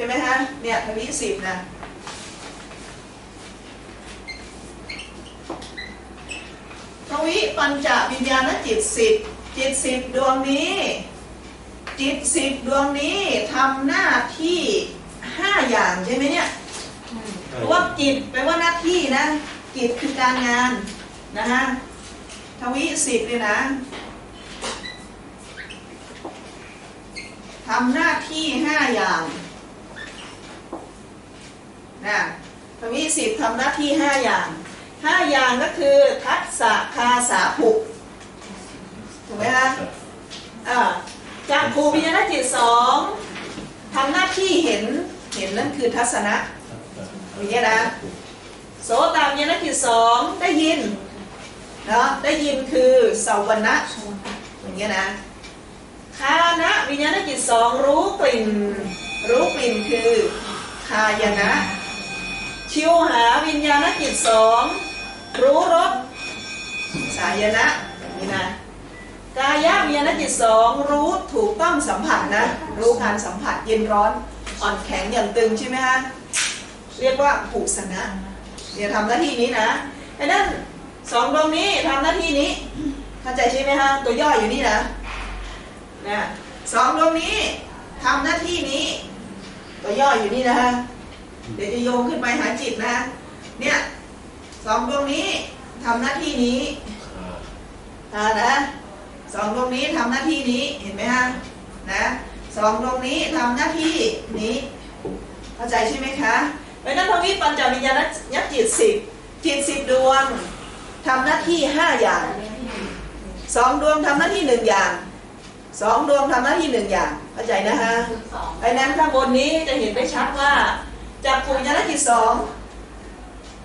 ช่ไหมฮะ เนี่ยทวิสิบนะ ทวิปัญจวิญญาณจิตสิบจิตสิบดวงนี้ จิตสิบดวงนี้ทำหน้าที่ห้าอย่างใช่ไหมเนี่ยเพราะว่ากิจแปลว่าหน้าที่นะกิจคือการงานนะฮะ ทวิสิบเลยนะทำหน้าที่ห้าอย่าง นะทวิสิบทำหน้าที่ห้าอย่างห้าอย่างก็คือทักษะคาสาภุถูกไหมฮะจากครูวิญญาณจิตสองทำหน้าที่เห็นเห็นนั่นคือทัศนะอย่างเงี้ยนะโสตามยานกิจสองได้ยินเนาะได้ยินคือสวรรณะอย่างเงี้ยนะคานะวิญญาณกิจสองรู้กลิ่น รู้กลิ่นคือคายนะ ชิวหาวิญญาณกิจสองรู้รสสายนะอย่างนี้นะกายวิญญาณจิตสองรู้ถูกต้องสัมผัสนะ รู้การสัมผัสเย็นร้อนอ่อนแข็งอย่างตึงใช่ไหมฮะเรียกว่าผูกสนะเดี๋ยวทำหน้าที่นี้นะไอ้นั่นสองดวงนี้ทำหน้าที่นี้เข้าใจใช่ไหมฮะตัวย่ออยู่นี่นะนะสองดวงนี้ทำหน้าที่นี้ ตัวย่ออยู่นี่นะฮะ เดี๋ยวจะโยงขึ้นไปหาจิตนะ เนี่ยสองดวงนี้ทำหน้าที่นี้อ่านะสองดวงนี้ทำหน้าที่นี้เห็นไหมฮะนะสองดวงนี้ทำหน้าที่นี้ เข้าใจใช่ไหมคะเพราะฉะนั้นทวิปัญจวิญญาณยักษ์จิตสิบจิตสิบดวงทำหน้าที่ห้าอย่างสองดวงทำหน้าที่หนึ่งอย่างสองดวงทำหน้าที่หนึ่งอย่าง เข้าใจนะฮะไอ้นั้นข้างบนนี้จะเห็นได้ชัดว่า จากภูมิญาณจิตสอง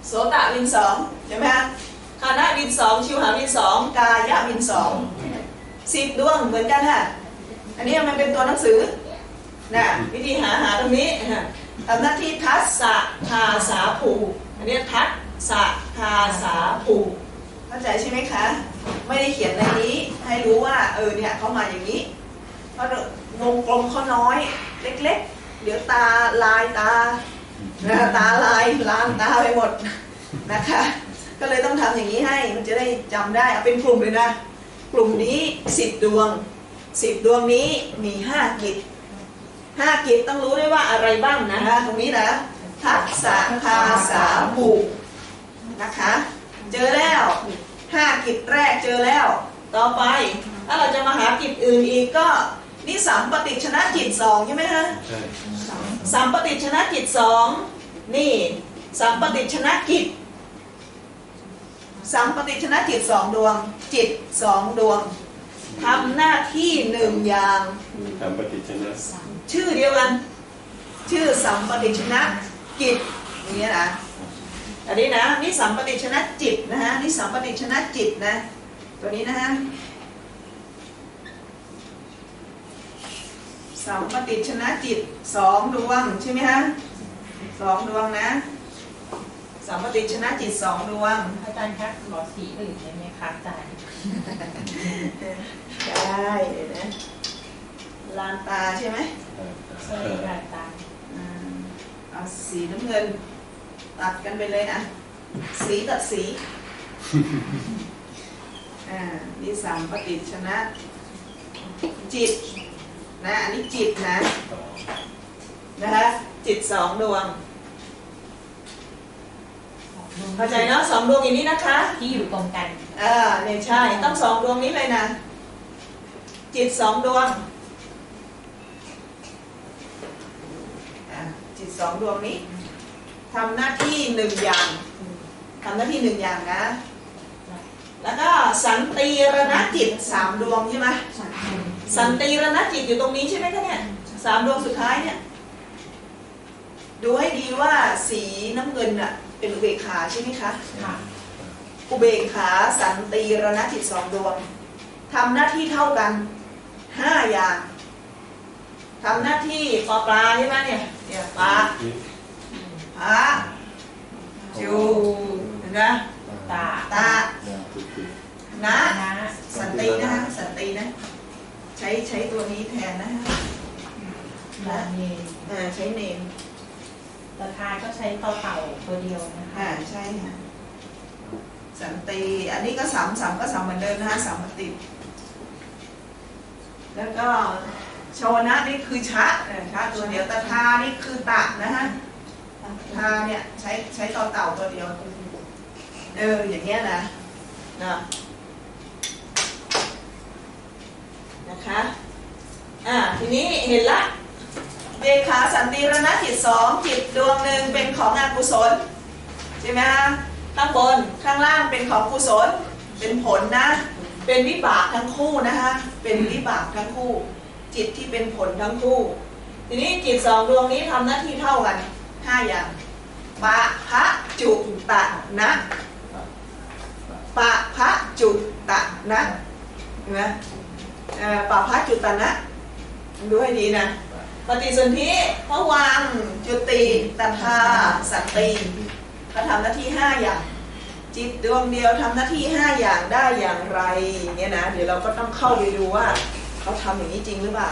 โสตะวินสองใช่ไหมฮะคานะวินสองชิวหาวินสองกายะวินสองสิบดวงเหมือนกันฮะอันนี้มันเป็นตัวหนังสือนะวิธีหาหาตรงนี้ทำหน้าที่ทัศสะภาษาผูอันนี้ทัศสะภาษาผูเข้าใจใช่ไหมคะ ไม่ได้เขียนในนี้ให้รู้ว่าเออเนี่ยเขามาอย่างนี้เพราะวงกลมเขาน้อย เล็ก ๆ เดี๋ยวตาลายตา นะตาลายลานตาไปหมดนะคะ ก็เลยต้องทำอย่างนี้ให้มันจะได้จำได้เอาเป็นกลุ่มเลยนะ กลุ่มนี้สิบดวงสิบดวงนี้มีห้ากิจห้ากิจต้องรู้ได้ว่าอะไรบ้างนะคะตรงนี้นะทักษะภาษาบุนะคะ เจอแล้วห้ากิจแรกเจอแล้ว ต่อไป ถ้าเราจะมาหากิจอื่นอีกก็นี่สัมปติชนะจิตสองใช่ไหมฮะใช่ สัมปติชนะจิตสองนี่สัมปติชนะจิตสัมปติชนะจิตสองดวง จิตสองดวงทำหน้าที่หนึ่งอย่างทำปฏิชนะชื่อเดียวกัน ชื่อสัมปติชนะจิตอย่างเงี้ยนะอันนี้นะนี่สัมปติชนะจิตนะฮะนี่สัมปติชนะจิตนะ ตัวนี้นะฮะ สัมปติชนะจิตสองดวงใช่ไหมฮะสองดวงนะสัมปติชนะจิตสองดวงอาจารย์คะขอสีอื่นได้ไหมคะอาจารย์ได้เดี๋ยวนะลานตาใช่ไหมใช่ค่ะอาจารย์อ่าเอาสีน้ำเงิน ตัดกันไปเลยนะสีตัดสีอ่านี่สามปฏิชนะ จิต นะอันนี้จิตนะนะคะจิตสองดวงเข้าใจเนาะสองดวงอย่างนี้นะคะ ที่อยู่ตรงกันอ่าเนี่ยใช่ต้องสองดวงนี้เลยนะ จิตสองดวงอะจิตสองดวงนี้ทำหน้าที่หนึ่งอย่างทำหน้าที่หนึ่งอย่างนะ แล้วก็สันติรณจิตสามดวงใช่ไหม สันติรณจิตอยู่ตรงนี้ใช่ไหมคะเนี่ยสามดวงสุดท้ายเนี่ย ดูให้ดีว่าสีน้ำเงินอะเป็นอุเบกขาใช่ไหมคะค่ะอุเบกขาสันติรณจิตสองดวงทำหน้าที่เท่ากันห้าอย่างทำหน้าที่ปอปลาใช่ไหมเนี่ยเนี่ยปลาพระจูเห็นไหมตาตานะนะสันตินะฮะสันตินะใช้ใช้ตัวนี้แทนนะฮะลาเนนอ่าใช้เนมราคาก็ใช้ต่อเต่าตัวเดียวนะคะอ่าใช่ค่ะสันติอันนี้ก็สามสามก็สามเหมือนเดิมนะคะสามปฏิแล้วก็ชาวนะนี่คือชะเออชะตัวเดียวตะทานี่คือตะนะฮะทาเนี่ยใช้ใช้ต่อเต่าตัวเดียว เอออย่างเงี้ยนะนะนะคะ อ่า ทีนี้เห็นละเบขาสันติรณจิตสองจิตดวงหนึ่งเป็นของอกุศลใช่ไหมฮะข้างบนข้างล่างเป็นของกุศลเป็นผลนะ เป็นวิบากทั้งคู่นะคะเป็นวิบากทั้งคู่ จิตที่เป็นผลทั้งคู่ ทีนี้จิตสองดวงนี้ทำหน้าที่เท่ากันห้าอย่างปะพระจุตะนะปะพระจุตะนะเห็นไหมปะพระจุตะนะ ดูให้ดีนะ ปฏิสนธิพระวัง จุติตัทาสัตติเขาทำหน้าที่ห้าอย่าง จิตดวงเดียวทำหน้าที่ห้าอย่างได้อย่างไรอย่างเงี้ยนะเดี๋ยวเราก็ต้องเข้าไปดูว่า เขาทำอย่างนี้จริงหรือเปล่า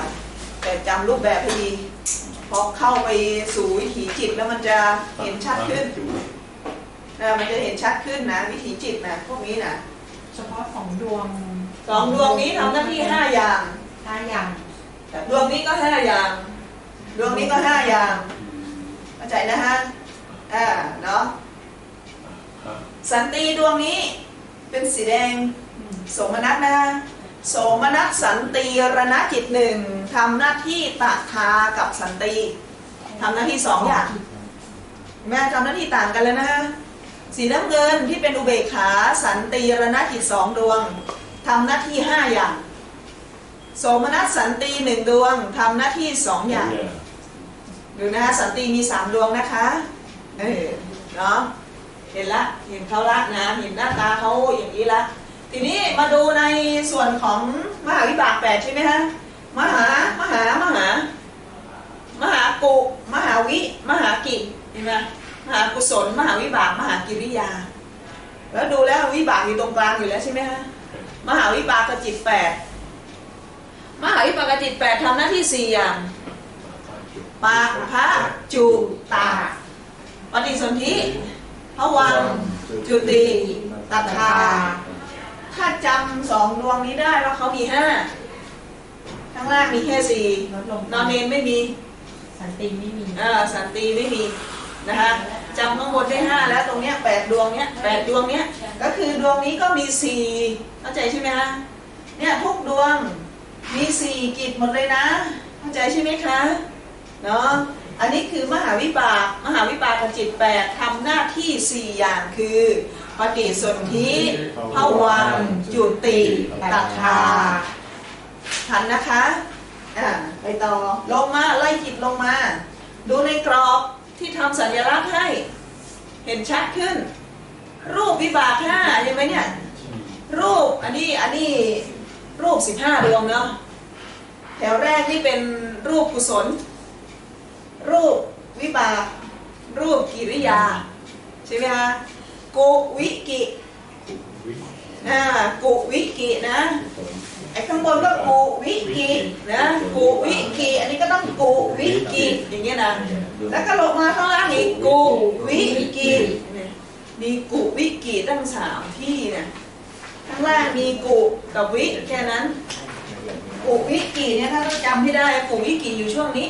แต่จำรูปแบบให้ดีพอเข้าไปสู่วิถีจิตแล้วมันจะเห็นชัดขึ้นนะมันจะเห็นชัดขึ้นนะ วิถีจิตนะพวกนี้นะเฉพาะของดวงสองดวงนี้ทำหน้าที่ห้าอย่างห้าอย่าง ดวงนี้ก็ห้าอย่าง ดวงนี้ก็ห้าอย่างเข้าใจนะฮะอ่าเนาะสันติดวงนี้เป็นสีแดงโสมนัสนะโสมนัสสันติรณจิตหนึ่งทำหน้าที่ตะทากับสันติทำหน้าที่สองอย่างแม่ทำหน้าที่ต่างกันแล้วนะฮะสีน้ำเงินที่เป็นอุเบกขาสันติรณจิตสองดวงทำหน้าที่ห้าอย่าง โสมนัสสันติหนึ่งดวงทำหน้าที่สองอย่าง ดูนะคะสันติมีสามดวงนะคะเออเนาะเห็นละเห็นเขาละนะเห็นหน้าตาเขาอย่างนี้ละทีนี้มาดูในส่วนของมหาวิบากแปดใช่ไหมฮะมหามหามหามหากุมหาวิ มหากิเห็นไหมมหากุศล มหาวิบาก มหากิริยา แล้วดูแล้ววิบากอยู่ตรงกลางอยู่แล้วใช่ไหมฮะมหาวิบากกจิตแปด มหาวิบากกจิตแปดทำหน้าที่สี่อย่างปะพระจุตา ปฏิสนธิพระวังจุติตัทาถ้าจำสองดวงนี้ได้ว่าเขามีห้าข้างล่างมีแค่สี่ลดลงนอนเนนไม่มี สันติไม่มีเออสันติไม่มีนะคะจำข้างบนได้ห้าแล้วตรงเนี้ยแปดดวงเนี้ยแปดดวงเนี้ยก็คือดวงนี้ก็มีสี่เข้าใจใช่ไหมคะเนี่ยทุกดวง มีสี่กิจหมดเลยนะ เข้าใจใช่ไหมคะเนาะอันนี้คือมหาวิบาก มหาวิบากกับจิตแปดทำหน้าที่สี่อย่างคือปฏิสนธิภวังจุติตัทธาทันนะคะอ่าไปต่อลงมาไล่จิตลงมา ดูในกรอบที่ทำสัญลักษณ์ให้ เห็นชัดขึ้น รูปวิบากห้าเห็นไหมเนี่ยรูปอันนี้อันนี้ รูปสิบห้าดวงเนาะแถวแรกนี่เป็นรูปกุศล รูปวิบากรูปกิริยา ใช่ไหมคะกุวิกิอ่ากุวิกินะไอ้ข้างบนก็กูวิกินะกูวิกิอันนี้ก็ต้องกูวิกิอย่างเงี้ยนะแล้วก็ลงมาข้างล่างอีกกูวิกินี่ยมีกูวิกิตั้งสามที่เนี่ย ข้างล่างมีกูกับวิแค่นั้นกูวิกิเนี่ยถ้าเราจำให้ได้กูวิกิอยู่ช่วงนี้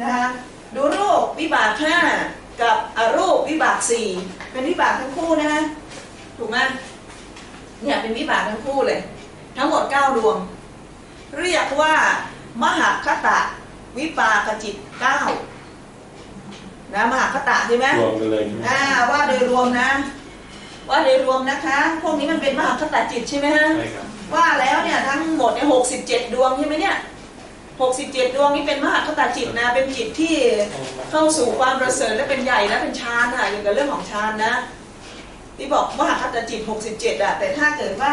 นะคะดูรูปวิบากห้ากับอรูปวิบากสี่เป็นวิบากทั้งคู่นะคะถูกไหมเนี่ยเป็นวิบากทั้งคู่เลย ทั้งหมด9ดวง เรียกว่ามหาคตะวิปากจิต9นะมหาคตะใช่ไหมรวมกันเลยอ่าว่าโดยรวมนะ ว่าโดยรวมนะคะ พวกนี้มันเป็นมหาคตะจิตใช่ไหมฮะใช่ครับว่าแล้วเนี่ยทั้งหมดเนี่ยหกสิบเจ็ดดวงใช่ไหมเนี่ยหกสิบเจ็ดดวงนี้เป็นมหาคตาจิตนะ เป็นจิตที่เข้าสู่ความประเสริฐและเป็นใหญ่และเป็นฌานค่ะอย่างกับเรื่องของฌานนะ ที่บอกมหาคตาจิตหกสิบเจ็ดอะแต่ถ้าเกิดว่า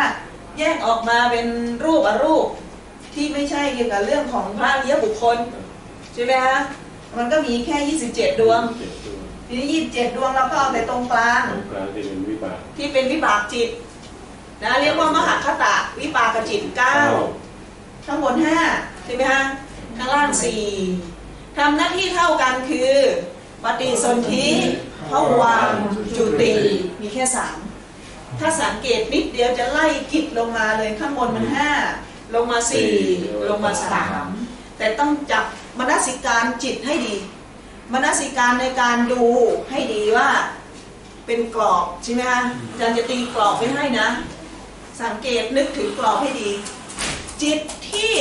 แยกออกมาเป็นรูปอรูปที่ไม่ใช่เกี่ยวกับเรื่องของพระอริยบุคคลใช่ไหมฮะมันก็มีแค่ยี่สิบเจ็ดดวงเจ็ดดวงทีนี้ยี่สิบเจ็ดดวงเราก็เอาแต่ตรงกลางตรงกลาง ที่เป็นวิบากที่เป็นวิบากจิตนะเรียกว่ามหาคตะวิปากจิตเก้าทั้งหมดห้าใช่ไหมฮะข้างล่างสี่ทำหน้าที่เท่ากันคือ ปฏิสนธิภวังค์จุติมีแค่สามถ้าสังเกตนิดเดียวจะไล่กิดลงมาเลยข้างบนมันห้าลงมาสี่ลงมาสามแต่ต้องจับมนสิการจิตให้ดี มนสิการในการดูให้ดีว่า เป็นกรอบใช่ไหมคะอาจารย์จะตีกรอบไว้ให้นะ สังเกตนึกถึงกรอบให้ดี จิตที่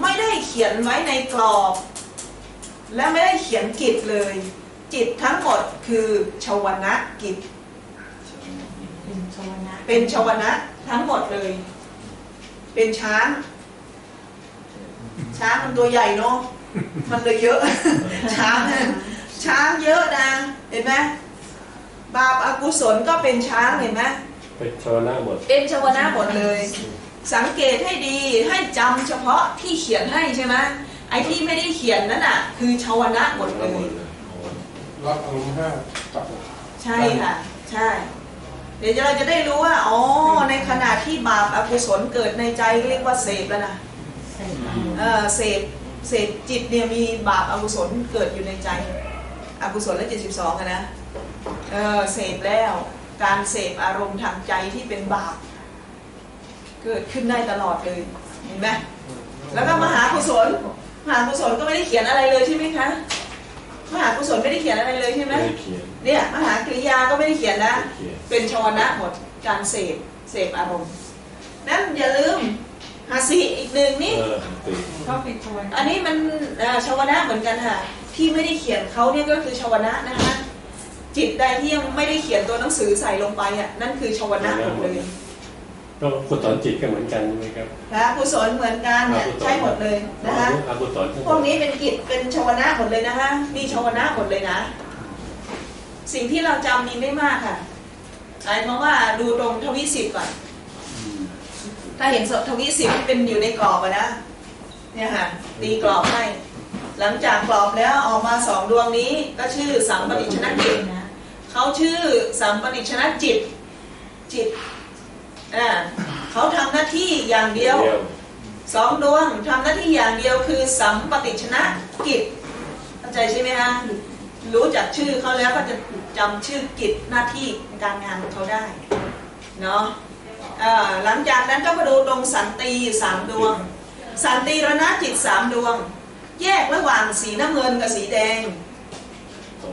ไม่ได้เขียนไว้ในกรอบ และไม่ได้เขียนกิจเลย จิตทั้งหมดคือชวนะกิจเป็นชวนะเป็นชวนะทั้งหมดเลย เป็นช้าง ช้างมันตัวใหญ่เนาะมันเลยเยอะ ช้างเนี่ยช้างเยอะนะ เห็นไหม บาปอากุศลก็เป็นช้างเห็นไหมเป็นชาวนาหมดเป็นชวนะหมดเลย สังเกตให้ดีให้จำเฉพาะที่เขียนให้ใช่ไหมไอ้ที่ไม่ได้เขียนนั่นน่ะ คือชวนะหมดเลยรับอารมณ์ห้าจับใช่ค่ะ ใช่ เดี๋ยวเราจะได้รู้ว่าอ๋อในขณะที่บาปอากุศลเกิดในใจเรียกว่าเสพแล้วนะใส่เออเสพเสพจิตเนี่ยมีบาปอากุศลเกิดอยู่ในใจ อกุศลและจิตสิบสองอะนะ เออเสพแล้ว การเสพอารมณ์ทางใจที่เป็นบาปเกิดขึ้นได้ตลอดเลยเห็นไหมแล้วก็มหากุศลมหากุศลก็ไม่ได้เขียนอะไรเลยใช่ไหมคะมหากุศลไม่ได้เขียนอะไรเลยใช่ไหมไม่ได้เขียนเนี่ยมหากริยาก็ไม่ได้เขียนนะไม่เขียนเป็นชวนะหมดการเสพเสพอารมณ์นั้นอย่าลืมหาสีอีกหนึ่งนี่เออตีก็เป็นชวนะอันนี้มันเอ่อชาวนะเหมือนกันค่ะ ที่ไม่ได้เขียนเขาเนี่ยก็คือชาวนะนะคะ จิตใดที่ยังไม่ได้เขียนตัวหนังสือใส่ลงไปอะนั่นคือชาวนะหมดเลยก็กุศลจิตก็เหมือนกันใช่ไหมครับนะกุศลเหมือนกันเนี่ยใช่หมดเลยนะคะอกุศลทั้งหพมวกดนี้เป็นกิจเป็นชาวนะหมดเลยนะคะนี่ชาวนะหมดเลยนะ สิ่งที่เราจำมีไม่มากค่ะหมายความว่าดูตรงทวิสิบก่อนถ้าเห็นสทวิสิบที่เป็นอยู่ในกรอบอะนะเนี่ยค่ะตีกรอบให้ หลังจากกรอบแล้วออกมาสองดวงนี้ก็ชื่อสัมปติชนะจิตนะ เขาชื่อสัมปติชนะจิตจิตอ่าเขาทำหน้าที่อย่างเดียวสองดวงทำหน้าที่อย่างเดียวคือสัมปติชนะกิจเข้าใจใช่ไหมฮะรู้จักชื่อเขาแล้วก็จะจำชื่อกิจหน้าที่การงานของเขาได้เนาะอ่าหลังจากนั้นก็มาดูตรงสันติสามดวง สันติรณจิตสามดวง แยกระหว่างสีน้ำเงินกับสีแดง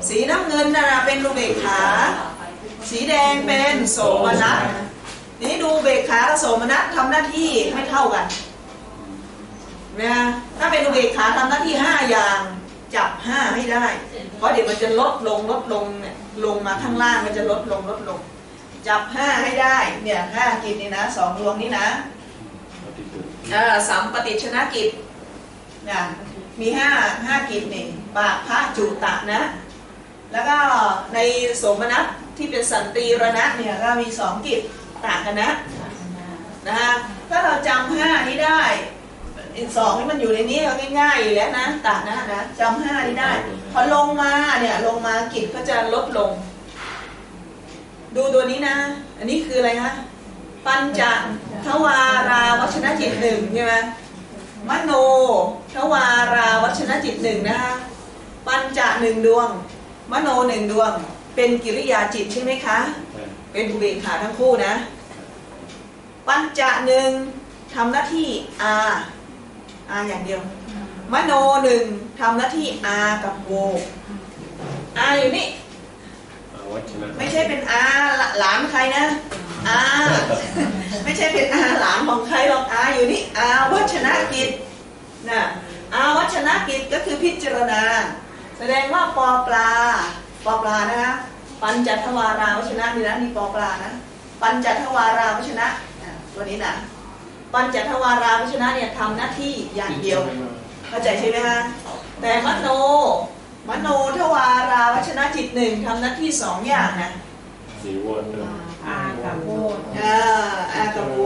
สีน้ำเงินนะเป็นอุเบกขา สีแดงเป็นโสมนัสทีนี้ดูเบกขากับโสมนัสทำหน้าที่ไม่เท่ากันนะถ้าเป็นอุเบกขาทำหน้าที่ห้าอย่างจับห้าให้ได้ เพราะเดี๋ยวมันจะลดลงลดลงเนี่ยลงมาข้างล่างมันจะลดลงลดลง จับห้าให้ได้เนี่ยห้ากิจนี่นะสองดวงนี้นะอ่อสัมปติชนะกิจนะมีห้าห้ากิจนี่ปากพระจุตะนะ แล้วก็ในสมนัสที่เป็นสันติรณะเนี่ยก็มีสองกิจต่างกันนะนะฮะถ้าเราจำห้านี้ได้อีกสองนี่มันอยู่ในนี้ก็ง่ายๆอยู่แล้วนะต่างนะนะจำห้านี้ได้ พอลงมาเนี่ยลงมากิจก็จะลดลง ดูตัวนี้นะ อันนี้คืออะไรคะปัญจทวาราวัชนะจิตหนึ่งใช่ไหมมโนทวาราวัชนะจิตหนึ่งนะคะปัญจหนึ่งดวง มโนหนึ่งดวง เป็นกิริยาจิตใช่ไหมคะ เป็นอุเบกขาทั้งคู่นะ ปัญจะหนึ่งทำหน้าที่อาอาอย่างเดียว มโนหนึ่งทำหน้าที่อากับโวอาอยู่นี่วัชนะไม่ใช่เป็นอาหลานใครนะอาไม่ใช่เป็นอาหลานของใครหรอกอาอยู่นี่อาวัชนะกิจนะอาวัชนะกิจก็คือพิจารณา แสดงว่าปอปลาปอปลานะคะปัญจทวาราวัชนะนี่นะนี่ปอปลานะ ปัญจทวาราวัชนะอะตัวนี้นะปัญจทวาราวัชนะเนี่ยทำหน้าที่อย่างเดียวเข้าใจใช่ไหมฮะแต่มโน มโนทวาราวัชนะจิตหนึ่งทำหน้าที่สองอย่างนะสีวนเนอะอากับโวดอ่าอากับโว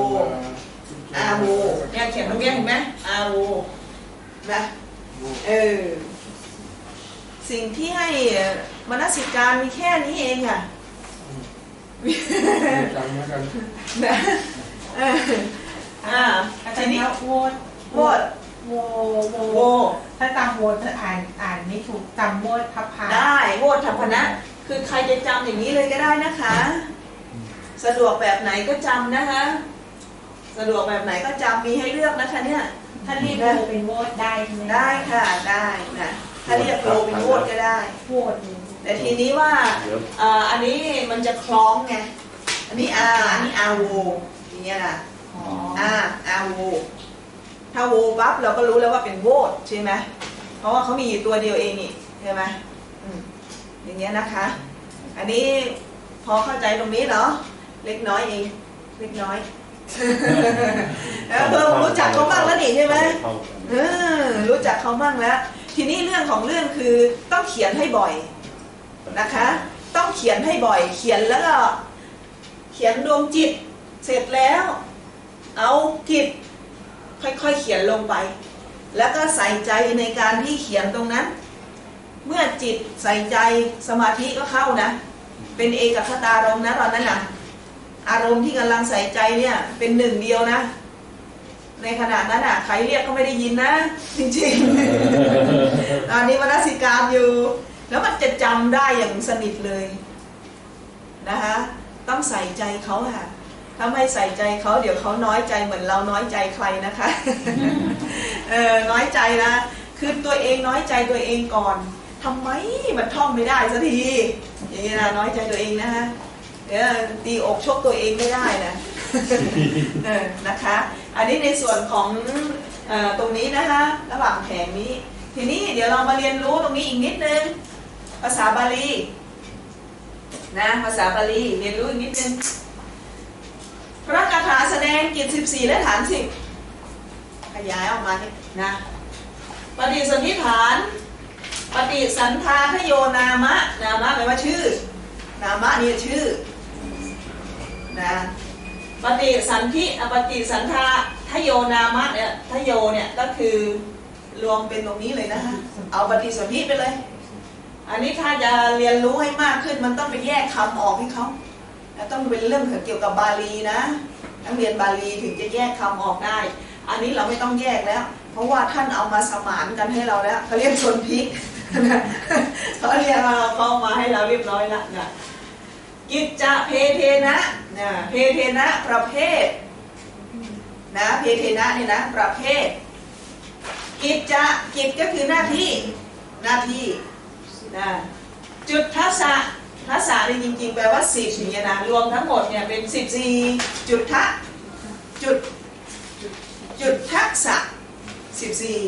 อาโวเนี่ยเขียนตรงเนี้ยเห็นไหมอาโวนะเออ สิ่งที่ให้มนสิการมีแค่นี้เองอะจำแล้วกันนะเอออ่าอาจาทีรย์นี้แล้วโวดโวดโวโวโวโวถ้าจำโวถ้าอ่านอ่านไม่ถูกจำโวทัพพาได้โวทัพนะ คือใครจะจำอย่างนี้เลยก็ได้นะคะ สะดวกแบบไหนก็จำนะคะ สะดวกแบบไหนก็จำมีให้เลือกนะคะเนี่ย ถ้าเรียกโวเป็นโวดได้ใช่ไหมได้ค่ะได้นะ ถ้าเรียกโลเป็นโวดก็ได้โวดแต่ทีนี้ว่าเดี๋ยวเอ่ออันนี้มันจะคล้องไง อันนี้อาอันนี้อาโวอย่างเงี้ยนะอ๋ออาอาโว ถ้าโวปั๊บเราก็รู้แล้วว่าเป็นโวดใช่ไหมเพราะว่าเขามีอยู่ตัวเดียวเองนี่ใช่ไหมอืมอย่างเงี้ยนะคะ อันนี้พอเข้าใจตรงนี้เนาะเล็กน้อยเองเล็กน้อย เออเพิ่มรู้จักเขาบ้างแล้วนี่ใช่ไหมท่องเออรู้จักเขาบ้างแล้ว ทีนี้เรื่องของเรื่องคือต้องเขียนให้บ่อยนะคะ ต้องเขียนให้บ่อย เขียนแล้วก็เขียนดวงจิตเสร็จแล้ว เอาจิตค่อยๆเขียนลงไป แล้วก็ใส่ใจในการที่เขียนตรงนั้น เมื่อจิตใส่ใจสมาธิก็เข้านะ เป็นเอกคตารมณ์นะตอนนั้นนะอารมณ์ที่กำลังใส่ใจเนี่ยเป็นหนึ่งเดียวนะ ในขณะนั้นอะใครเรียกก็ไม่ได้ยินนะ จริงๆตอนนี้มนสิการอยู่ แล้วมันจะจำได้อย่างสนิทเลยนะคะต้องใส่ใจเขาค่ะถ้าไม่ใส่ใจเขาเดี๋ยวเขาน้อยใจเหมือนเราน้อยใจใครนะคะเออน้อยใจนะคือตัวเองน้อยใจตัวเองก่อนทำไมมันท่องไม่ได้สักทีอย่างนี้นะน้อยใจตัวเองนะคะเดี๋ยวตีอกชกตัวเองไม่ได้นะเออนะคะ อันนี้ในส่วนของอตรงนี้นะคะระหว่างแผงนี้ ทีนี้เดี๋ยวเรามาเรียนรู้ตรงนี้อีกนิดนึง ภาษาบาลีนะภาษาบาลีเรียนรู้อีกนิดนึงพระคาถาแสดงกิจ14 และฐานสิบขยายออกมาเนี่ยนะปฏิสนธิฐาน ปฏิสันทาทโยนามะ นามะแปลว่าชื่อ นามะนี่ชื่อนะ ปฏิสันธิอปฏิสันทาทโยนามะเนี่ยทโยเนี่ยก็คือรวมเป็นตรงนี้เลยนะคะเอาปฏิสนธิไปเลย อันนี้ถ้าจะเรียนรู้ให้มากขึ้นมันต้องไปแยกคำออกให้เขาต้องเป็นเรื่องเกี่ยวกับบาลีนะนักเรียนบาลีถึงจะแยกคำออกได้ อันนี้เราไม่ต้องแยกแล้ว เพราะว่าท่านเอามาสมานกันให้เราแล้วเขาเรียกชนพิกเขาเรียกเราเขามาให้เราเรียบร้อยแล้วนะ กิจจะเพเทนะนะเพเทนะประเภทนะเพเทนะเนี่ยนะประเภท กิจจะกิจก็คือหน้าที่หน้าที่นะจุดทักษะทักษะนี่จริงๆแปลว่าสิบอย่างเงี้ยนะรวมทั้งหมดเนี่ยเป็นสิบสี่จุดทะจุดจุดทักษะสิบสี่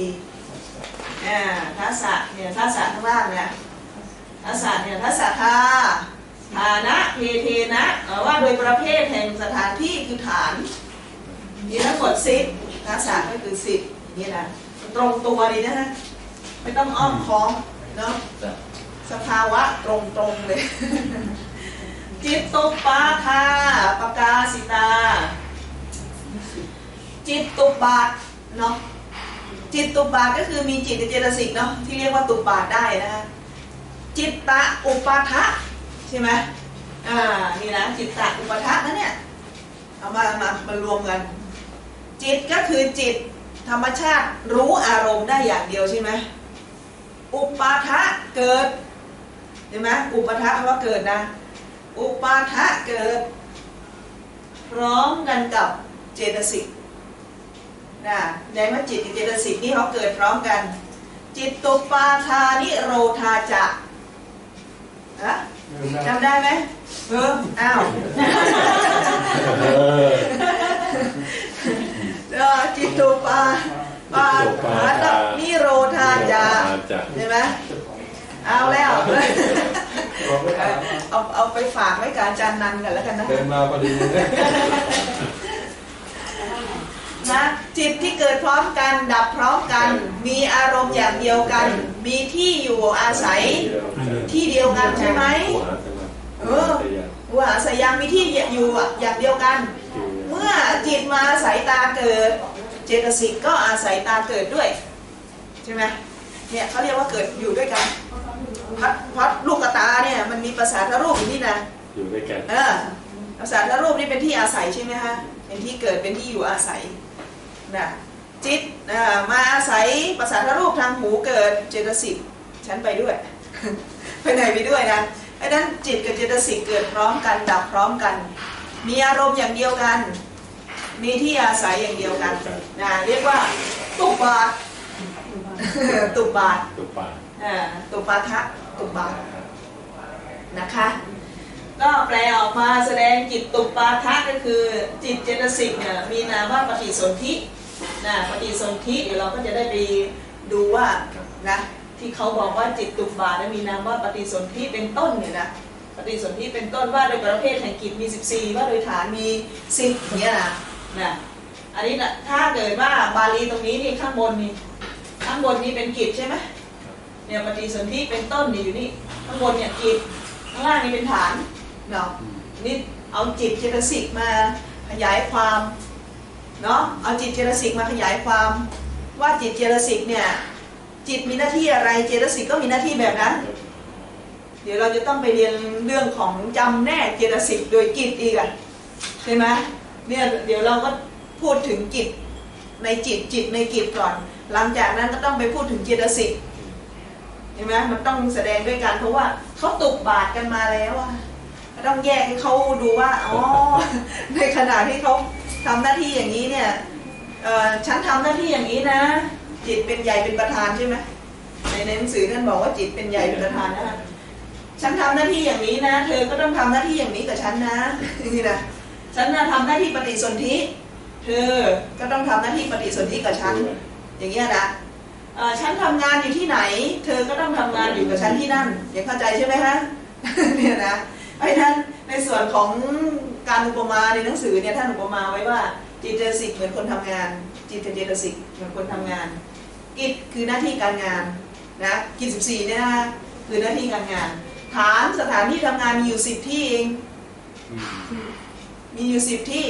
อ่าทักษะเนี่ยทักษะข้างล่างเนี่ยทักษะเนี่ยทักษะทา ฐานะเพเทนะเอ่อว่าโดยประเภทแห่งสถานที่คือฐานมีทั้งหมดสิบทักษะก็คือสิบอย่างนี้นะตรงตัวดีนะฮะไม่ต้องอ้อมค้อมเนาะสภาวะตรงตรงๆเลย จิตตุปาทาปกาสิตา จิตตุบาทเนาะจิตตุบาทก็คือมีจิตกับเจตสิกเนาะที่เรียกว่าตุบาทได้นะฮะจิตตะอุปาทะ ใช่ไหมอ่านี่นะจิตตะอุปทะนะเนี่ยเอามามามารวมกัน จิตก็คือจิตธรรมชาติรู้อารมณ์ได้อย่างเดียวใช่ไหมอุปาทะเกิดเห็นไหมอุปทะแปลว่าเกิดนะ อุปาทะเกิด พร้อมกันกับเจตสิกนะในว่าจิตกับเจตสิกนี่เขาเกิดพร้อมกัน จิตตุปาทานิโรธาจะฮะ จำได้ไหมเอออ้าวเออเออจิตตุปาปาทานิโรธาจะจะใช่ไหมเอาแล้วบอกไม่ถามเอาเอาไปฝากไว้กับอาจารย์นันกันแล้วกันนะเดินมาพอดีเลยนะจิตที่เกิดพร้อมกันดับพร้อมกัน มีอารมณ์อย่างเดียวกัน มีที่อยู่อาศัยที่เดียวกันใช่ไหมเออว่าอาศัยยังมีที่อยู่อย่างเดียวกัน เมื่อจิตมาอาศัยตาเกิด เจตสิกก็อาศัยตาเกิดด้วยใช่ไหมเนี่ยเขาเรียกว่าเกิดอยู่ด้วยกันพัดพัดลูกกระตาเนี่ยมันมีภาษาทรูปอยู่นี่นะอยู่ด้วยกันเออภาษาทรูปนี่เป็นที่อาศัยใช่ไหมฮะเป็นที่เกิดเป็นที่อยู่อาศัยนะ จิตอ่ามาอาศัยประสาทรูปทางหูเกิดเจตสิกฉันไปด้วย ไปไหนไปด้วยนะไอ้นั้นจิตกับเจตสิกเกิดพร้อมกันดับพร้อมกัน มีอารมณ์อย่างเดียวกัน มีที่อาศัยอย่างเดียวกันนะเรียกว่าตุบาทตุบาทตุปปาอ่าตุปาทะตุบาทนะคะก็แปลออกมาแสดงจิตตุปาทะก็คือจิตเจตสิกเนี่ยมีนามว่าปฏิสนธิ นะปฏิสนธิเดี๋ยวเราก็จะได้ไปดูว่านะที่เขาบอกว่าจิตตุบาทนั้มีนามว่าปฏิสนธิเป็นต้นเนี่ยนะปฏิสนธิเป็นต้นว่าโดยประเภทแห่งกิจมี 14 ว่าโดยฐานมี 10เนี่ยนะนะอันนี้นะถ้าเกิดว่าบาลีตรงนี้นี่ข้างบนนี่ข้างบนนี่เป็นกิจใช่ไหมเนี่ยปฏิสนธิเป็นต้นนี่อยู่นี่ข้างบนเนี่ยกิจข้างล่างนี่เป็นฐานเนาะนี่เอาจิตเจตสิกมาขยายความ เนาะเอาจิตเจตสิกมาขยายความว่าจิตเจตสิกเนี่ยจิตมีหน้าที่อะไรเจตสิกก็มีหน้าที่แบบนั้น เดี๋ยวเราจะต้องไปเรียนเรื่องของจำแนกเจตสิกโดยกิจอีกอะใช่ไหมเนี่ยเดี๋ยวเราก็พูดถึงจิตในจิตจิตในกิจก่อน หลังจากนั้นก็ต้องไปพูดถึงเจตสิกเห็นไหมมันต้องแสดงด้วยกันเพราะว่าเขาตุกบาทกันมาแล้วอะ ต้องแยกให้เขาดูว่าอ๋อในขณะที่เขาทำหน้าที่อย่างนี้เนี่ยเออฉันทำหน้าที่อย่างนี้นะ จิตเป็นใหญ่เป็นประธานใช่ไหมในในหนังสือท่านบอกว่าจิตเป็นใหญ่เป็นประธานนะฉันทำหน้าที่อย่างนี้นะ เธอก็ต้องทำหน้าที่อย่างนี้กับฉันนะนี่นะฉันนะทำหน้าที่ปฏิสนธิเธอก็ต้องทำหน้าที่ปฏิสนธิกับฉันอย่างเงี้ยนะเออฉันทำงานอยู่ที่ไหน เธอก็ต้องทำงานอยู่กับฉันที่นั่นยังเข้าใจใช่ไหมฮะเนี่ยนะ เพราะฉะนั้นในส่วนของการอุปมาในหนังสือเนี่ยท่านอุปมาไว้ว่าจิตเจตสิกเหมือนคนทำงาน จิตเจตสิกเหมือนคนทำงาน กิจคือหน้าที่การงานนะกิจ14เนี่ยนะคือหน้าที่การงาน ฐานสถานที่ทำงานมีอยู่สิบที่เองมีอยู่สิบที่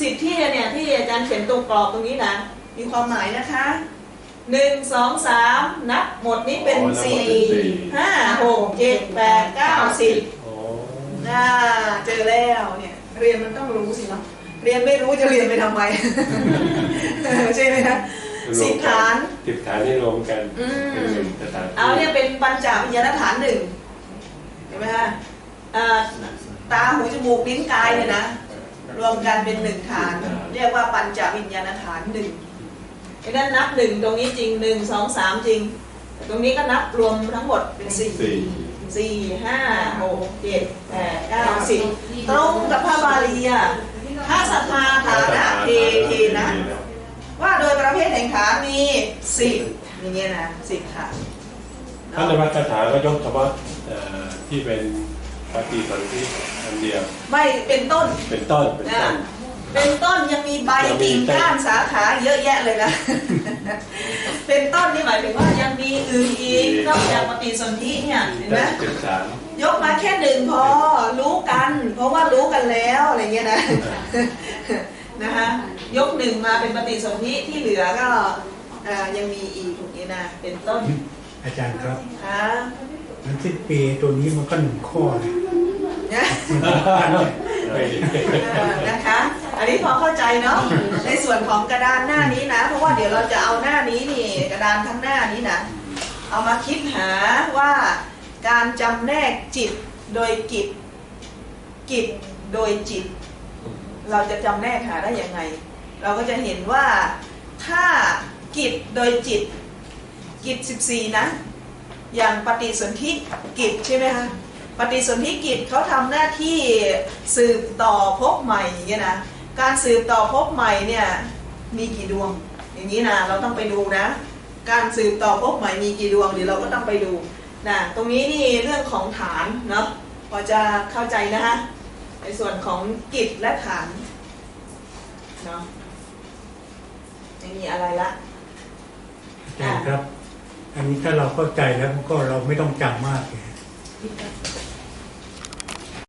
สิบที่เนี่ยที่อาจารย์เขียนตรงกรอบตรงนี้นะมีความหมายนะคะหนึ่งสองสามนับหมดนี้เป็นอ๋อนับหมดสี่เป็นสี่ห้าหกเจ็ดแปดเก้าสิบอ๋อ น่าเจอแล้วเนี่ย เรียนมันต้องรู้สิเนาะเรียนไม่รู้จะเรียนไปทำไมใช่ไหมคะสิบฐานสิบฐานนี่รวมกันอืมเป็นหนึ่งสถานที่เอาเนี่ยเป็นปัญจวิญญาณฐานหนึ่งเห็นไหมฮะอ่าตาหูจมูกลิ้นกายเนี่ยนะรวมกันเป็นหนึ่งฐาน เรียกว่าปัญจวิญญาณฐานหนึ่งไอ้นั่นนับหนึ่งตรงนี้จริงหนึ่งสองสามจริง ตรงนี้ก็นับรวมทั้งหมดเป็นสี่ สี่สี่ห้าหกเจ็ดแปดเก้าสิบตรงกับพระบาลีอะถ้าสัทธาฐานะเทเทนะ ว่าโดยประเภทแห่งฐานมีสิบอย่างเงี้ยนะสิบค่ะท่านในวัดคาถาก็ยกเฉพาะเอ่อที่เป็นปฏิสนธิอันเดียว ไม่เป็นต้น เป็นต้น เป็นนะต้น เป็นต้นยังมีใบยังมีกิ่งก้านสาขาเยอะแยะเลยนะ เป็นต้นนี่หมายถึงว่ายังมีอื่นอีกนอกจากปฏิสนธิเนี่ยเห็นไหมได้สิบสามยกมาแค่หนึ่งพอรู้กัน เพราะว่ารู้กันแล้วอะไรเงี้ยนะนะคะยกหนึ่งมาเป็นปฏิสนธิที่เหลือก็อ่ายังมีอีกถูกนี้นะเป็นต้น อาจารย์ครับอ่ามันสิ้นปีตัวนี้มันก็หนึ่งข้อเลยนะไม่อ่านะคะ อันนี้พอเข้าใจเนาะในส่วนของกระดานหน้านี้นะ เพราะว่าเดี๋ยวเราจะเอาหน้านี้นี่กระดานทั้งหน้านี้นะเอามาคิดหาว่าการจำแนกจิตโดยกิจกิจโดยจิต เราจะจำแนกหาได้ยังไง เราก็จะเห็นว่าถ้ากิจโดยจิต กิจ 14 นะ อย่างปฏิสนธิกิจใช่ไหมคะปฏิสนธิกิจเขาทำหน้าที่สืบต่อภพใหม่อย่างเงี้ยนะ การสืบต่อภพใหม่เนี่ยมีกี่ดวง อย่างนี้นะเราต้องไปดูนะ การสืบต่อภพใหม่มีกี่ดวงเดี๋ยวเราก็ต้องไปดูนะตรงนี้นี่เรื่องของฐานเนาะพอจะเข้าใจนะฮะในส่วนของกิจและฐานเนาะไม่มีอะไรละอาจารย์ครับ อันนี้ถ้าเราเข้าใจแล้วก็เราไม่ต้องจำมากเลย